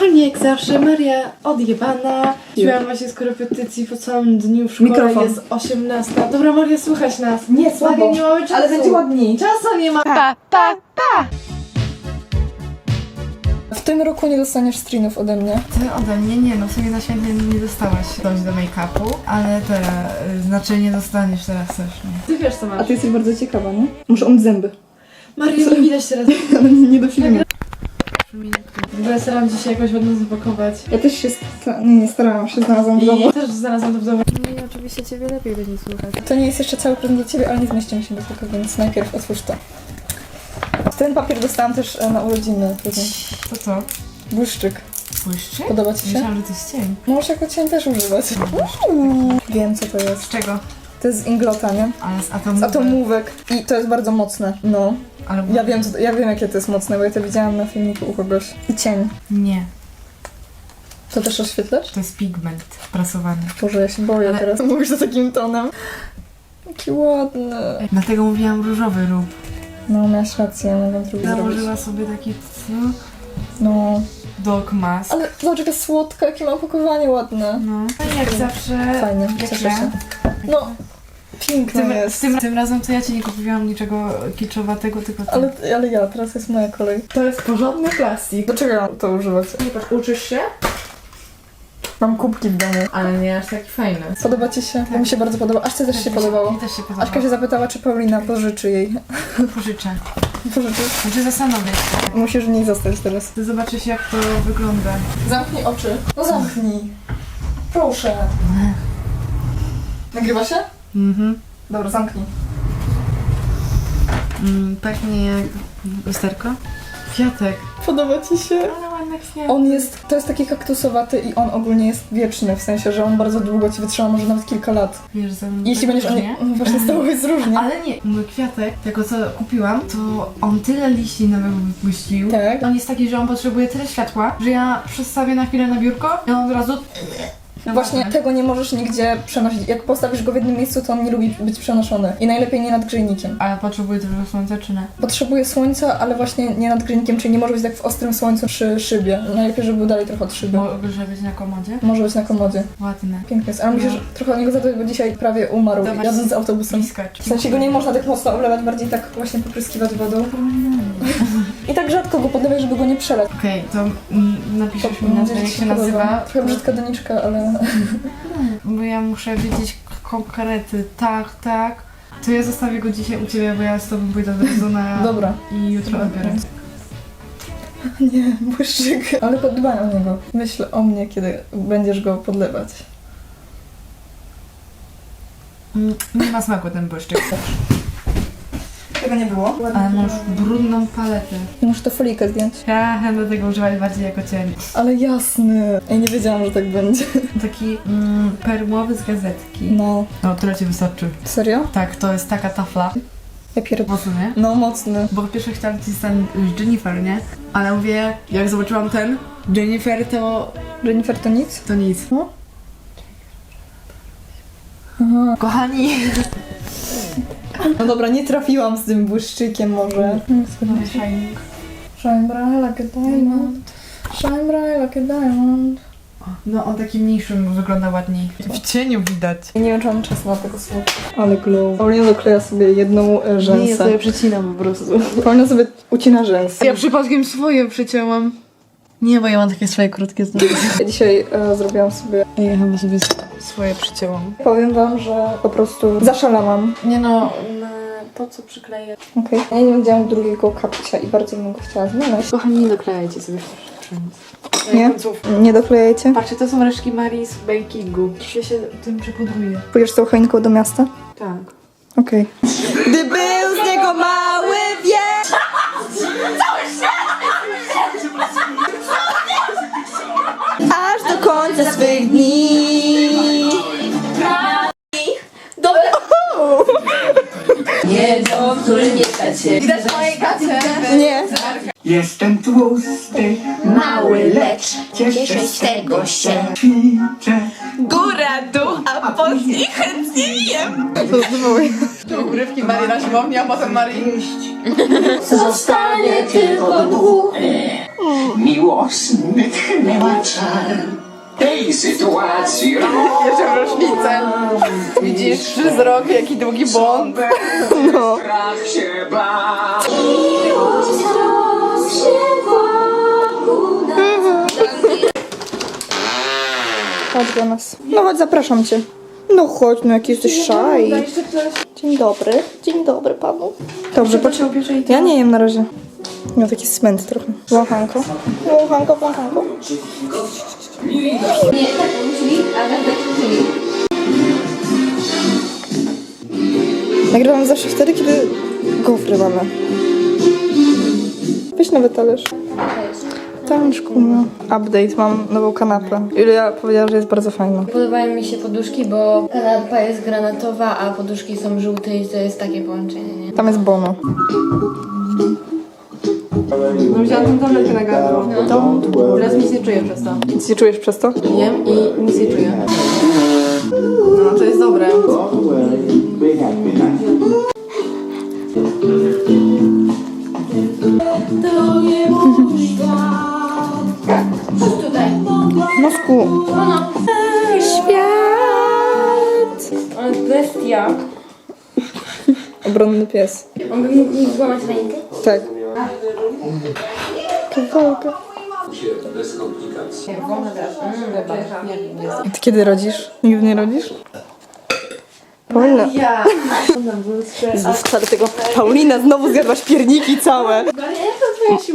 Kochani, jak zawsze, Maria odjebana. Siłam właśnie z korepetycji po całym dniu w szkole, Mikrofon. jest 18. Dobra, Maria, słuchać nas. Nie, słabo. Maria, nie mamy czasu. Ale będzie ładniej. Czasu nie ma. W tym roku nie dostaniesz strinów ode mnie. Ty ode mnie nie, no w sumie na święty nie dostałaś coś do make-upu, ale teraz, y, znaczy nie dostaniesz teraz też, nie? Ty wiesz, co A masz. ty jesteś bardzo ciekawa, nie? Muszę umyć zęby. Maria, nie widać teraz. Ale nie, nie do filmu. W ogóle staram dzisiaj jakoś ładnie zapakować. Ja też się sta- nie, nie starałam się, znalazłam w domu. I też znalazłam to w domu. Nie, oczywiście ciebie lepiej będzie słuchać. To nie jest jeszcze cały prezent dla Ciebie, ale nie zmieścimy się do tego, więc najpierw otwórz to. Ten papier dostałam też e, na urodziny. prezent. To co? Błyszczyk. Błyszczy? Podoba Ci się? Myślałam, że to jest cień. Możesz jako cień też używać. Mm, Wiem co to Z jest. czego? To jest z Inglota, nie? Ale z atomu. Z atomówek. I to jest bardzo mocne. No. Ale Ja wiem, co ja wiem jakie to jest mocne, bo ja to widziałam na filmiku u kogoś. I cień. Nie, To też oświetlasz? to jest pigment prasowany. Boże, ja się boję Ale- teraz. Mówisz to takim tonem. Jaki ładny. Dlatego mówiłam różowy rób. No, miałaś rację, mogłam drugi zrobić. Założyła sobie taki? No. dog mask. Ale zobacz, jaka słodka, jakie ma opakowanie ładne. No. No jak zawsze. Fajnie, cieszę ja. się. No, piękne Tym, jest. tym, tym razem to ja ci nie kupiłam niczego kiczowatego, tylko ty. Ale, ale ja, teraz jest moja kolej. To jest porządny plastik. Do czego ja mam to używać? Nie patrz, uczysz się? Mam kubki w domu. Ale nie aż taki fajny. Podoba ci się? Bo mi się bardzo podoba. Ażce też się podobało. Mi też się podobało. Aśka się zapytała, czy Paulina pożyczy jej. Pożyczę. Pożyczy? Znaczy zastanowię się. Musisz w niej zostać teraz. Ty zobaczysz jak to wygląda. Zamknij oczy. No zamknij. Proszę. Nagrywa się? Mhm. Dobra, zamknij. Mm, pachnie jak lusterko. Kwiatek. Podoba ci się? Ale ładne kwiaty. On jest, to jest taki kaktusowaty i on ogólnie jest wieczny, w sensie, że on bardzo długo ci wytrzyma, może nawet kilka lat. Wiesz, ze mną Jeśli tak będziesz różnie. nie... No właśnie z tobą jest różnie. Ale nie, mój kwiatek, tego co kupiłam, to on tyle liści nowych wypuścił. Tak? On jest taki, że on potrzebuje tyle światła, że ja przestawię na chwilę na biurko i on od razu... Właśnie tego nie możesz nigdzie przenosić. Jak postawisz go w jednym miejscu, to on nie lubi być przenoszony. I najlepiej nie nad grzejnikiem. A ja potrzebuję dużo słońca, czy nie? Potrzebuje słońca, ale właśnie nie nad grzejnikiem, czyli nie może być tak w ostrym słońcu przy szybie. Najlepiej, żeby był dalej trochę od szyby. Może być na komodzie? Może być na komodzie. Ładne. Piękny jest. Ale musisz trochę o niego zadbać, bo dzisiaj prawie umarł, Zobacz. jadąc autobusem. Bliskacz. W sensie go nie można tak mocno oblewać, bardziej tak właśnie popryskiwać wodą. I tak rzadko go podlewaj, żeby go nie przelać. Okej, to mm, napiszesz mi nazwę, jak się nazywa. Trochę brzydka doniczka, ale... Bo ja muszę wiedzieć konkrety. Tak, tak. To ja zostawię go dzisiaj u ciebie, bo ja z tobą pójdę od razu na... Dobra. I jutro odbiorę. Nie, błyszczyk. Ale podbaj o niego. Myśl o mnie, kiedy będziesz go podlewać. Mm, Nie ma smaku ten błyszczyk. Tego nie było. Ale masz brudną paletę. Muszę to folijkę zdjąć. Ja będę tego używać bardziej jako cień. Ale jasny. Ja nie wiedziałam, że tak będzie. Taki mm, perłowy z gazetki. No. No, tyle ci wystarczy. Serio? Tak, to jest taka tafla. Ja pierd... Nie? No, mocny. Bo po pierwsze chciałam ci ten z Jennifer, nie? Ale mówię, jak zobaczyłam ten Jennifer, to, Jennifer to nic? to nic. Aha. Kochani! No dobra, nie trafiłam z tym błyszczykiem może. Shine bright like a diamond. Shine bright like a diamond. No, on taki mniejszym wygląda ładniej. W cieniu widać. Nie wiem, czy mam czas na tego słowa. Ale glow. Paulina dokleja sobie jedną e, rzęsę. przecinam po prostu. Paulina sobie ucina rzęsy. Ja przypadkiem swoje przycięłam. Nie, bo ja mam takie swoje krótkie zdrowie. Ja dzisiaj e, zrobiłam sobie... Ja chyba sobie swoje przycięłam. Powiem wam, że po prostu zaszalałam. Nie no, po co przykleję? Okej. Ja nie widziałam drugiego kapcia i bardzo bym go chciała znaleźć. Kochani, nie doklejajcie sobie Nie? Nie doklejajcie? Patrzcie, to są resztki Marii z bakingu. Ja się tym przepudruję. Pójdziesz z tą choinką do miasta? Tak. Okej. Gdy był z niego mały wiek! Aż do końca swych dni. Nie. Jestem tłusty, Mały, lecz cieszę z tego się. ćwiczę. Góra, dół, a potem chętnie jem. Urywki Marii na siłowni, a potem Marii... Zostanie tylko duch. Miłosny tchnę. wybaczaj tej sytuacji. Jeszcze rocznicę. Widzisz wzrok, jaki długi błąd. No. Strach się bać. Chodź do nas. No chodź, zapraszam cię. No chodź, no jaki jesteś szaj. Dzień dobry. Dzień dobry panu. Dobrze, poczekaj. Ja nie jem na razie. Miał taki smęt trochę. Wąchanko. Wąchanko, wąchanko. Nagrywam zawsze wtedy, kiedy gofry mamy. Weź nowy talerz. Tańczku, no. Update, mam nową kanapę. Julia powiedziała, że jest bardzo fajna. Podobają mi się poduszki, bo kanapa jest granatowa, a poduszki są żółte i to jest takie połączenie, nie? Tam jest bono. No wziąłam tą tabletkę na gardło. No. Teraz nic nie czuję przez to. Nic nie czujesz przez to? Jem i nic nie czuję. No to jest dobre. Nosku. Świat! Ale bestia. Obronny pies. On by mógł mi złamać rękę? Tak. Kawałka. A ty kiedy rodzisz? Nigdy nie rodzisz? Paulina. Ja. Jezus, wcale tego. Paulina, znowu zjadłaś pierniki całe.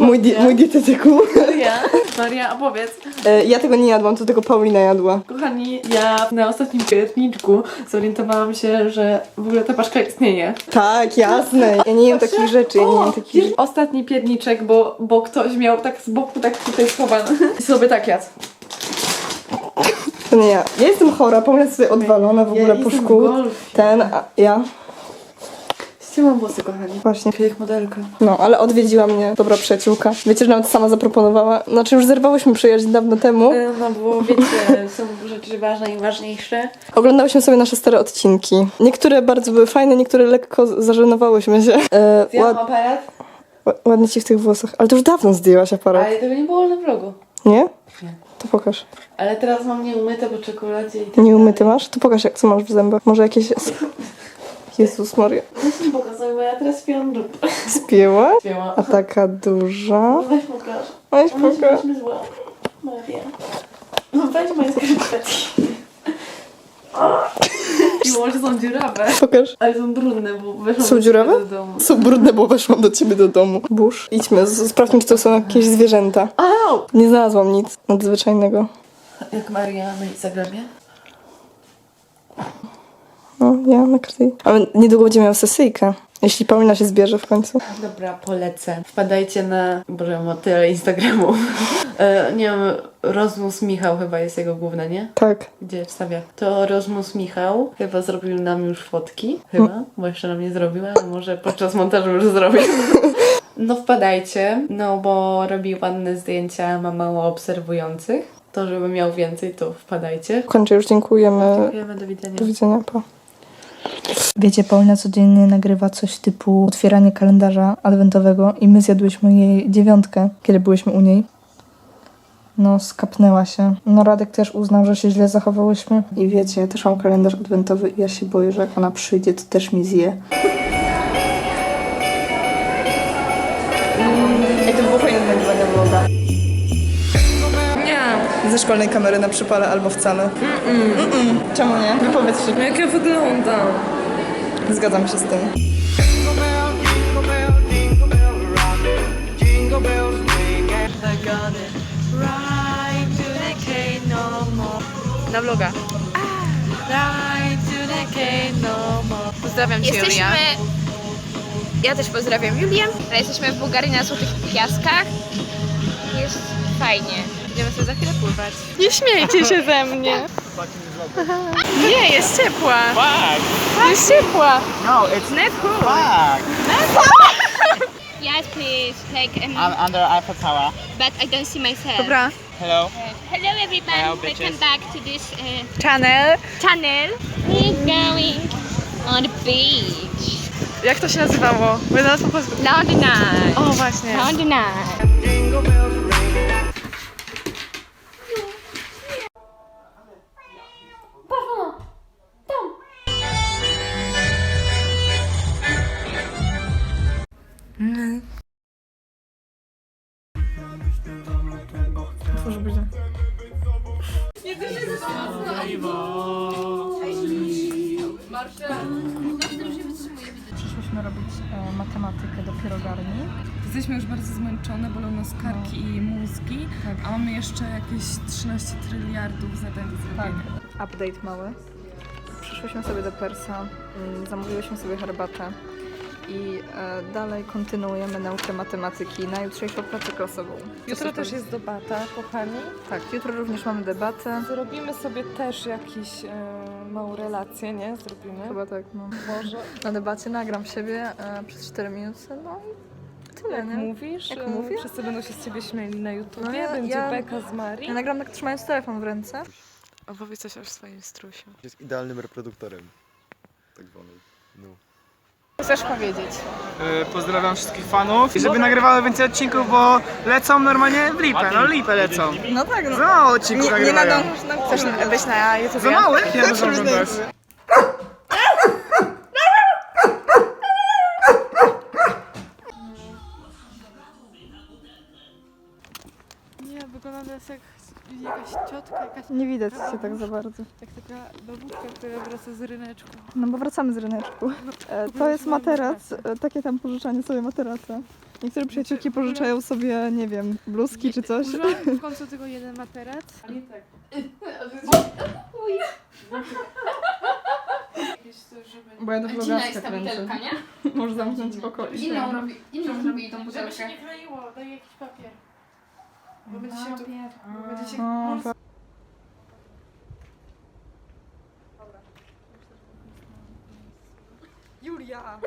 Mój, di- mój dietetyku. Maria, Maria, opowiedz. E, Ja tego nie jadłam, to tylko Paulina jadła. Kochani, ja na ostatnim pierniczku zorientowałam się, że w ogóle ta paszka istnieje. Tak, jasne. Ja nie jem takich rzeczy, ja nie jem takich rzeczy. Ostatni pierniczek, bo, bo ktoś miał tak z boku, tak tutaj schowany. I sobie tak jadł. To nie ja. Ja jestem chora, jest sobie odwalona w ogóle po szkół. Ten, a ja. Ścięłam włosy, kochani. Właśnie. Jak modelka. No, ale odwiedziła mnie dobra przyjaciółka. Wiecie, że nawet sama zaproponowała. Znaczy już zerwałyśmy przyjaźń dawno temu. No bo wiecie, są rzeczy ważne i ważniejsze. Oglądałyśmy sobie nasze stare odcinki. Niektóre bardzo były fajne, niektóre lekko zażenowałyśmy się. E, Zjadłam ład, aparat, ła- ładnie ci w tych włosach. Ale to już dawno zdjęłaś aparat, ale tego nie było na vlogu. nie? To pokaż. Ale teraz mam nieumyte po czekoladzie i tak Nie umyty masz? To pokaż, jak co masz w zębach. Może jakieś... Jezus Maria. Mi pokazuj, bo ja teraz śpiewam dupę. Spięła? Śpiewam. A taka duża. Weź pokaż. Weź Ona się pokaż. weźmie zła. Maria. No weź moje skarpetki. I może są dziurawe. Pokaż. Ale są brudne, bo weszłam Są do dziurawe? siebie do domu. Są brudne, bo weszłam do ciebie do domu. Burz. Idźmy, z- sprawdźmy, czy to są jakieś zwierzęta. Au! Nie znalazłam nic nadzwyczajnego. Jak Maria na Instagramie. No, ja na każdej. Ale niedługo będzie miał sesyjkę. Jeśli Paulina się zbierze w końcu. Dobra, polecę. Wpadajcie na... Boże, ma tyle Instagramu. e, nie wiem, Rozmus Michał chyba jest jego główne, nie? Tak. Gdzie wstawia? To Rozmus Michał chyba zrobił nam już fotki. Chyba, bo jeszcze nam nie zrobił, ale może podczas montażu już zrobił. No wpadajcie, no bo robi ładne zdjęcia, ma mało obserwujących. To, żeby miał więcej, to wpadajcie. Kończę już, dziękujemy. Dziękujemy, do widzenia. Do widzenia, pa. Wiecie, Paulina codziennie nagrywa coś typu otwieranie kalendarza adwentowego i my zjadłyśmy jej dziewiątkę, kiedy byłyśmy u niej. No, skapnęła się. No, Radek też uznał, że się źle zachowałyśmy. I wiecie, ja też mam kalendarz adwentowy i ja się boję, że jak ona przyjdzie, to też mi zje. Ej, to było fajne nagrywanie vloga. Nie. Ze szkolnej kamery na przypale albo wcale. Mm-mm. Czemu nie? No powiedz się. Jak ja wyglądam? Zgadzam się z tym. Na vloga. Pozdrawiam cię, Julia. Ja też pozdrawiam Julię, jesteśmy w Bułgarii na Złotych Piaskach. Jest fajnie. Będziemy sobie za chwilę pływać. Nie śmiejcie się ze mnie. Nie, jest ciepła. Jest ciepła. No, it's not cool. flag. Yes, please. Take a I'm under Eiffel Tower. but I don't see myself. Dobra. Hello. Hello everyone. Hello, Welcome bitches. back to this uh, Channel. channel. We're going on the beach. Jak to się nazywało? Bo ja po polsku. Lonely night. O, właśnie. Lonely night. Przyszłyśmy robić e, matematykę do pierogarni. Jesteśmy już bardzo zmęczone, bolą nas karki i mózgi, a mamy jeszcze jakieś 13 tryliardów zadań do zrobienia. Update mały. Przyszłyśmy sobie do Persa, mm, zamówiłyśmy sobie herbatę i e, dalej kontynuujemy naukę matematyki na jutrzejszą pracę klasową. Co Jutro też jest debata, kochani. Tak, jutro również mamy debatę. Zrobimy sobie też jakieś e, małą relację, nie? Zrobimy. Chyba tak, no. Może. Na debacie nagram siebie e, przez 4 minuty, no i tyle, Jak nie? mówisz, Jak e, mówię? wszyscy będą się z ciebie śmieli na YouTubie, No ja- będzie ja- beka z Marii. Ja nagram tak trzymając telefon w ręce. Opowiedz coś o swoim strusiu. Jest idealnym reproduktorem. Tak zwanym. No. Chcesz powiedzieć? E, Pozdrawiam wszystkich fanów. I żeby nagrywały więcej odcinków, bo lecą normalnie w lipę, no lipę lecą. No tak, no. Za mało odcinków Nie, nie nagrywają. nadążysz na Chcesz być na YouTube? Za mało? Jak ja to oglądać? Nie, wygląda teraz jak jakaś ciotka, jakaś Nie widać się tak za bardzo. jak taka babушka, która wraca z ryneczku. No bo wracamy z ryneczku. E, to jest materac, e, takie tam pożyczanie sobie materaca. Niektóre przyjaciółki pożyczają sobie, nie wiem, bluzki czy coś. Użyłam w końcu tylko jeden materac. Bo ja do vlogaska jest ta kręcę. butelka, nie? Może zamknąć pokój. Inną robi, inną zrobili tą Żeby butelkę. się nie kleiło, daj jakiś papier. Bo będzie się tu... Bo będzie się... No, to... Julia!